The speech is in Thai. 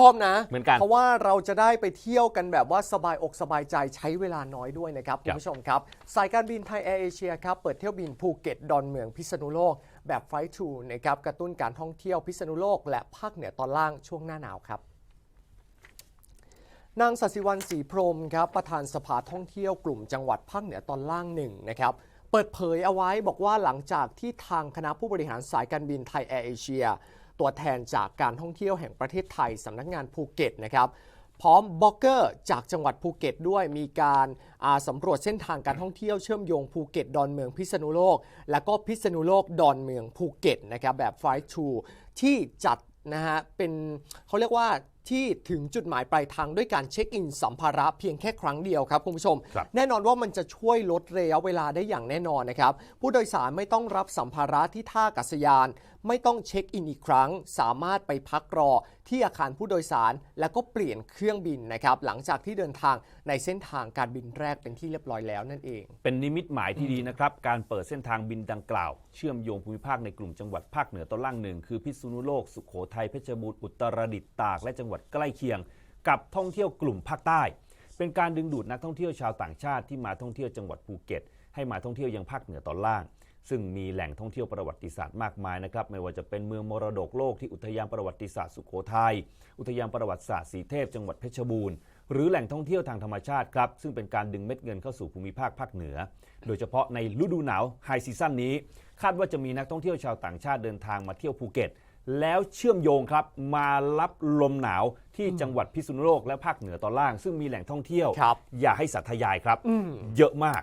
ชอบนะ เหมือนกัน เพราะว่าเราจะได้ไปเที่ยวกันแบบว่าสบายอกสบายใจใช้เวลาน้อยด้วยนะครับคคุรัณบผู้ชมครับ สายการบินไทยแอร์เอเชียครับ เปิดเที่ยวบินภูเก็ตดอนเมืองพิษณุโลก แบบไฟล์ทูนะครับกระตุ้นการท่องเที่ยวพิษณุโลก และภาคเหนือตอนล่างช่วงหน้าหนาวครับนางสัสิวันศรีพรหมครับประธานสภาท่องเที่ยวกลุ่มจังหวัดภาคเหนือตอนล่างหนึ่งนะครับเปิดเผยเอาไว้บอกว่าหลังจากที่ทางคณะผู้บริหารสายการบินไทยแอร์เอเชีย ตัวแทนจากการท่องเที่ยวแห่งประเทศไทยสำนักงานภูเก็ตนะครับพร้อมบล็อกเกอร์จากจังหวัดภูเก็ตด้วยมีการาสำรวจเส้นทางการท่องเที่ยวเชื่อมโยงภูเก็ตดอนเมืองพิษณุโลก และก็พิษณุโลกดอนเมืองภูเก็ตนะครับแบบไฟล์ทูที่จัดนะฮะเป็นเขาเรียกว่า ที่ถึงจุดหมายปลายทางด้วยการเช็คอินสัมภาระเพียงแค่ครั้งเดียวครับคุณผู้ชม ครับแน่นอนว่ามันจะช่วยลดระยะเวลาได้อย่างแน่นอนนะครับ ผู้โดยสารไม่ต้องรับสัมภาระที่ท่าอากาศยาน ไม่ต้องเช็คอินอีกครั้ง สามารถไปพักรอที่อาคารผู้โดยสาร แล้วก็เปลี่ยนเครื่องบินนะครับหลังจากที่เดินทางในเส้นทางการบินแรกเป็นที่เรียบร้อยแล้วนั่นเอง เป็นนิมิตหมายที่ดีนะครับ การเปิดเส้นทางบินดังกล่าว เชื่อมโยงภูมิภาคในกลุ่มจังหวัดภาคเหนือตอนล่างหนึ่งคือพิษณุโลกสุโขทัยเพชรบูรณ์อุตรดิตถ์ตากและจังหวัดใกล้เคียง กับท่องเที่ยวกลุ่มภาคใต้ เป็นการดึงดูดนักท่องเที่ยวชาวต่างชาติที่มาท่องเที่ยวจังหวัดภูเก็ต ให้มาท่องเที่ยวยังภาคเหนือตอนล่าง ซึ่งมีแหล่งท่องเที่ยวประวัติศาสตร์มากมายนะครับไม่ว่าจะเป็นเมืองมรดกโลกที่อุทยานประวัติศาสตร์สุโขทัยอุทยานประวัติศาสตร์สีเทพ จังหวัดเพชรบูรณ์หรือแหล่งท่องเที่ยวทางธรรมชาติครับ ซึ่งเป็นการดึงเม็ดเงินเข้าสู่ภูมิภาคภาคเหนือ โดยเฉพาะในฤดูหนาวไฮซีซั่นนี้ คาดว่าจะมีนักท่องเที่ยวชาวต่างชาติเดินทางมาเที่ยวภูเก็ต แล้วเชื่อมโยงครับมารับลมหนาวที่จังหวัดพิษณุโลกและภาคเหนือตอนล่าง ซึ่งมีแหล่งท่องเที่ยวครับอย่าให้สัตยายครับ เยอะมาก